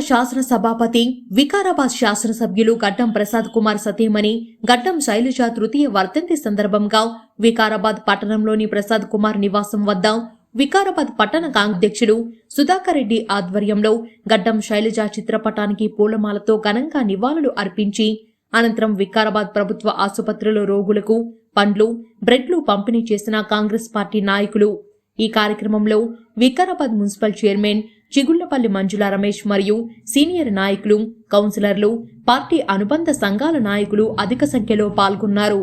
శాసన సభాపతి వికారాబాద్ శాసనసభ్యులు గడ్డం ప్రసాద్ కుమార్ సతీమణి గడ్డం శైలజ తృతీయ వర్ధంతి సందర్భంగా వికారాబాద్ పట్టణంలోని ప్రసాద్ కుమార్ నివాసం వద్ద వికారాబాద్ పట్టణ కాంగ్రెధ్యక్షుడు సుధాకర్ రెడ్డి ఆధ్వర్యంలో గడ్డం శైలజ చిత్రపటానికి పూలమాలతో ఘనంగా నివాళులు అర్పించి అనంతరం వికారాబాద్ ప్రభుత్వ ఆసుపత్రిలో రోగులకు పండ్లు బ్రెడ్లు పంపిణీ చేసిన కాంగ్రెస్ పార్టీ నాయకులు. ఈ కార్యక్రమంలో వికారాబాద్ మున్సిపల్ చైర్మన్ చిగుళ్ళపల్లి మంజుల రమేష్ మరియు సీనియర్ నాయకులు కౌన్సిలర్లు పార్టీ అనుబంధ సంఘాల నాయకులు అధిక సంఖ్యలో పాల్గొన్నారు.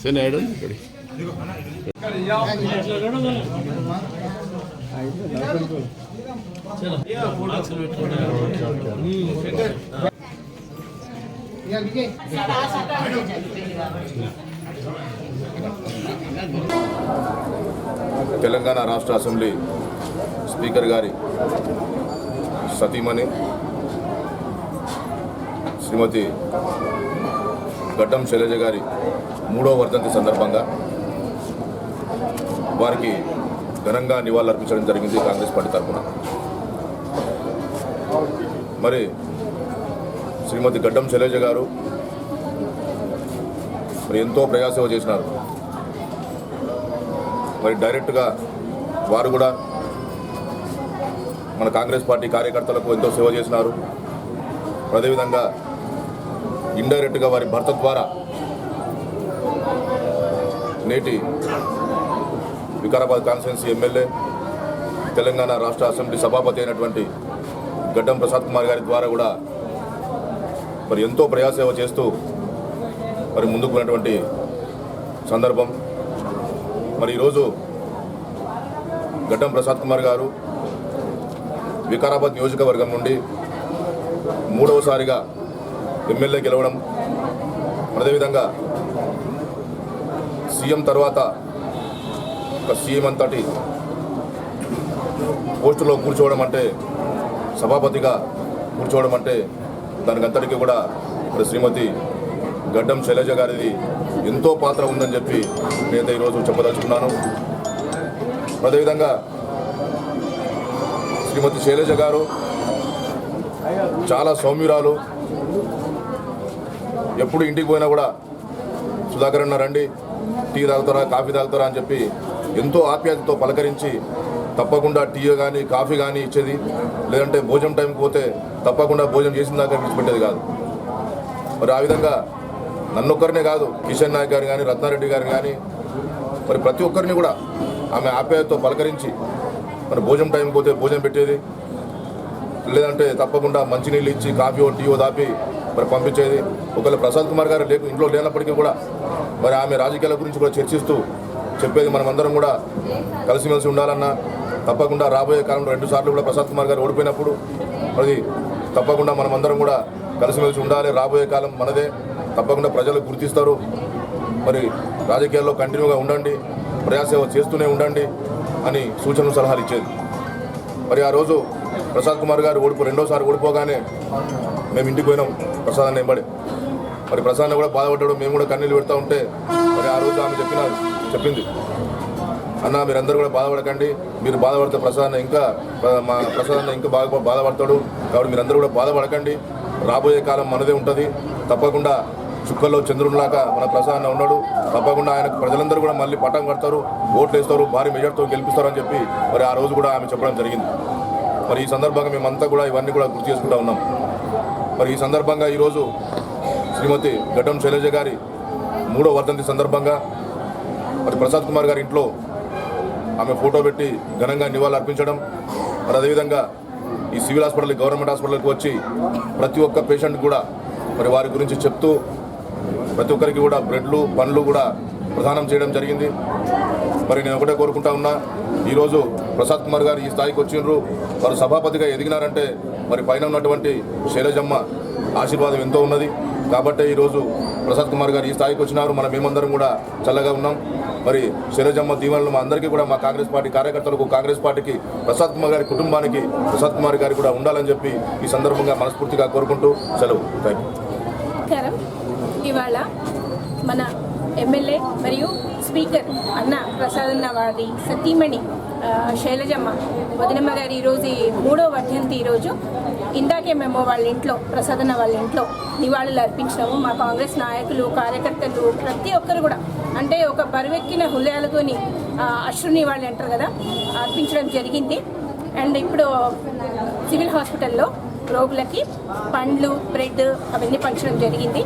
శని ఇక్కడ తెలంగాణ రాష్ట్ర అసెంబ్లీ స్పీకర్ గారి సతీమణి శ్రీమతి గడ్డం శైలజ గారి మూడవ వర్ధంతి సందర్భంగా వారికి ఘనంగా నివాళులర్పించడం జరిగింది కాంగ్రెస్ పార్టీ తరఫున. మరి శ్రీమతి గడ్డం శైలజ గారు మరి ఎంతో ప్రయాసేవ చేసినారు. మరి డైరెక్ట్గా వారు కూడా మన కాంగ్రెస్ పార్టీ కార్యకర్తలకు ఎంతో సేవ చేసినారు. అదేవిధంగా ఇండైరెక్ట్గా వారి భర్త ద్వారా నేటి వికారాబాద్ కాన్స్టిట్యున్సీ ఎమ్మెల్యే తెలంగాణ రాష్ట్ర అసెంబ్లీ సభాపతి అయినటువంటి గడ్డం ప్రసాద్ కుమార్ గారి ద్వారా కూడా మరి ఎంతో ప్రయాసేవ చేస్తూ మరి ముందుకు ఉన్నటువంటి సందర్భం. మరి ఈరోజు గడ్డం ప్రసాద్ కుమార్ గారు వికారాబాద్ నియోజకవర్గం నుండి మూడవసారిగా ఎమ్మెల్యే గెలవడం అదేవిధంగా సీఎం తర్వాత ఒక సీఎం అంతటి పోస్టులో కూర్చోవడం అంటే సభాపతిగా కూర్చోవడం అంటే దానికంతటికీ కూడా ఇప్పుడు శ్రీమతి గడ్డం శైలజ గారిది ఎంతో పాత్ర ఉందని చెప్పి నేను ఈరోజు చెప్పదలుచుకున్నాను. అదేవిధంగా శ్రీమతి శైలజ గారు చాలా సౌమ్యురాలు. ఎప్పుడు ఇంటికి పోయినా కూడా సుధాకర్ అన్న రండి. టీ తాగుతారా కాఫీ తాగుతారా అని చెప్పి ఎంతో ఆప్యాయతతో పలకరించి తప్పకుండా టీ కానీ కాఫీ కానీ ఇచ్చేది. లేదంటే భోజనం టైంకి పోతే తప్పకుండా భోజనం చేసిన దాకా విడిచిపెట్టేది కాదు. మరి ఆ విధంగా నన్నొక్కరినే కాదు కిషన్ నాయక్ గారు కానీ రత్నారెడ్డి గారు కానీ మరి ప్రతి ఒక్కరిని కూడా ఆమె ఆప్యాయతతో పలకరించి మరి భోజనం టైంకి పోతే భోజనం పెట్టేది. లేదంటే తప్పకుండా మంచినీళ్ళు ఇచ్చి కాఫీ ఓ టీయో దాపి మరి పంపించేది. ఒకవేళ ప్రసాద్ కుమార్ గారు లేకు ఇంట్లో లేనప్పటికీ కూడా మరి ఆమె రాజకీయాల గురించి కూడా చర్చిస్తూ చెప్పేది మనమందరం కూడా కలిసిమెలిసి ఉండాలన్నా తప్పకుండా రాబోయే కాలంలో రెండు సార్లు కూడా ప్రసాద్ కుమార్ గారు ఓడిపోయినప్పుడు మరి తప్పకుండా మనమందరం కూడా కలిసిమెలిసి ఉండాలి. రాబోయే కాలం మనదే. తప్పకుండా ప్రజలు గుర్తిస్తారు. మరి రాజకీయాల్లో కంటిన్యూగా ఉండండి. ప్రజాసేవ చేస్తూనే ఉండండి అని సూచనలు సలహాలు ఇచ్చేది. మరి ఆ రోజు ప్రసాద్ కుమార్ గారు ఓడిపో రెండోసారి ఓడిపోగానే మేము ఇంటికి పోయినాం. ప్రసాదాన్ని వెంబడి మరి ప్రసాద్ కూడా బాధపడ్డాడు. మేము కూడా కన్నీళ్ళు పెడతా ఉంటే మరి ఆ రోజు ఆమె చెప్పిన చెప్పింది. అన్న మీరందరూ కూడా బాధపడకండి. మీరు బాధపడితే ప్రసాద్ ఇంకా మా ప్రసాద్ ఇంకా బాగా బాధపడతాడు. కాబట్టి మీరందరూ కూడా బాధపడకండి. రాబోయే కాలం మనదే ఉంటుంది. తప్పకుండా చుక్కల్లో చంద్రునిలాగా మన ప్రసాద్ ఉన్నాడు. తప్పకుండా ఆయన ప్రజలందరూ కూడా మళ్ళీ పట్టం కడతారు. ఓట్లు వేస్తారు భారీ మెజార్టీతో గెలిపిస్తారని చెప్పి మరి ఆ రోజు కూడా ఆమె చెప్పడం జరిగింది. మరి ఈ సందర్భంగా మేమంతా కూడా ఇవన్నీ కూడా గుర్తు చేసుకుంటా ఉన్నాం. మరి ఈ సందర్భంగా ఈరోజు శ్రీమతి గడ్డం శైలజ గారి మూడో వర్ధంతి సందర్భంగా మరి ప్రసాద్ కుమార్ గారి ఇంట్లో ఆమె ఫోటో పెట్టి ఘనంగా నివాళులు అర్పించడం మరి అదేవిధంగా ఈ సివిల్ హాస్పిటల్ గవర్నమెంట్ హాస్పిటల్కి వచ్చి ప్రతి ఒక్క పేషెంట్ కూడా మరి వారి గురించి చెప్తూ ప్రతి ఒక్కరికి కూడా బ్రెడ్లు పండ్లు కూడా ప్రదానం చేయడం జరిగింది. మరి నేను ఒకటే కోరుకుంటా ఉన్నా ఈరోజు ప్రసాద్ కుమార్ గారు ఈ స్థాయికి వచ్చిండ్రు వారు సభాపతిగా ఎదిగినారంటే మరి పైన ఉన్నటువంటి శైలజమ్మ ఆశీర్వాదం ఎంతో ఉన్నది. కాబట్టి ఈరోజు ప్రసాద్ కుమార్ గారు ఈ స్థాయికి వచ్చినారు. మనం మేమందరం కూడా చల్లగా ఉన్నాం. మరి శైలజమ్మ దీవెనలు మా అందరికీ కూడా మా కాంగ్రెస్ పార్టీ కార్యకర్తలకు కాంగ్రెస్ పార్టీకి ప్రసాద్ కుమార్ గారి కుటుంబానికి ప్రసాద్ కుమార్ గారి కూడా ఉండాలని చెప్పి ఈ సందర్భంగా మనస్ఫూర్తిగా కోరుకుంటూ సెలవు. థ్యాంక్ యూ ఇవాళ మన ఎమ్మెల్యే మరియు స్పీకర్ అన్న ప్రసాద్ అన్న వారి సతీమణి శైలజమ్మ వదినమ్మ గారి ఈరోజు మూడో వర్ధంతి ఈరోజు. ఇందాకే మేము వాళ్ళ ఇంట్లో ప్రసాద్ అన్న వాళ్ళ ఇంట్లో నివాళులు అర్పించినాము మా కాంగ్రెస్ నాయకులు కార్యకర్తలు ప్రతి ఒక్కరు కూడా అంటే ఒక బరువెక్కిన హృదయాలతోని ఆ, అశ్రు నివాళులు అంటారు కదా అర్పించడం జరిగింది. అండ్ ఇప్పుడు సివిల్ హాస్పిటల్లో రోగులకి పండ్లు బ్రెడ్ అవన్నీ పంచడం జరిగింది.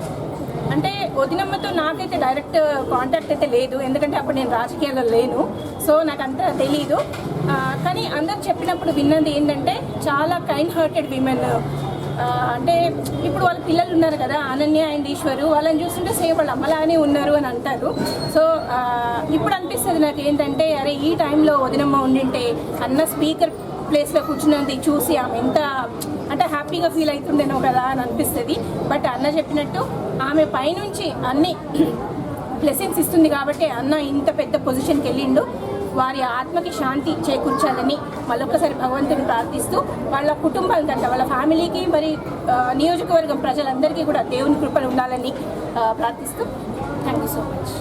అంటే వదినమ్మతో నాకైతే డైరెక్ట్ కాంటాక్ట్ అయితే లేదు. ఎందుకంటే అప్పుడు నేను రాజకీయాల్లో లేను. సో నాకు అంత తెలీదు కానీ అందరు చెప్పినప్పుడు విన్నది ఏంటంటే చాలా కైండ్ హార్టెడ్ విమెన్ అంటే ఇప్పుడు వాళ్ళ పిల్లలు ఉన్నారు కదా అనన్య అండ్ ఈశ్వరు వాళ్ళని చూస్తుంటే సేమ్ వాళ్ళు అమ్మలానే ఉన్నారు అని అంటారు. సో ఇప్పుడు అనిపిస్తుంది నాకు ఏంటంటే అరే ఈ టైంలో వదినమ్మ ఉండింటే అన్న స్పీకర్ ప్లేస్లో కూర్చున్నది చూసి ఆమె ఎంత అంటే హ్యాపీగా ఫీల్ అవుతుండేనో కదా అని అనిపిస్తుంది. బట్ అన్న చెప్పినట్టు ఆమె పైనుంచి అన్ని బ్లెస్సింగ్స్ ఇస్తుంది కాబట్టి అన్న ఇంత పెద్ద పొజిషన్కి వెళ్ళిండు. వారి ఆత్మకి శాంతి చేకూర్చాలని మళ్ళొక్కసారి భగవంతుని ప్రార్థిస్తూ వాళ్ళ కుటుంబాలకంట వాళ్ళ ఫ్యామిలీకి మరి నియోజకవర్గం ప్రజలందరికీ కూడా దేవుని కృపలు ఉండాలని ప్రార్థిస్తూ. Thank you so much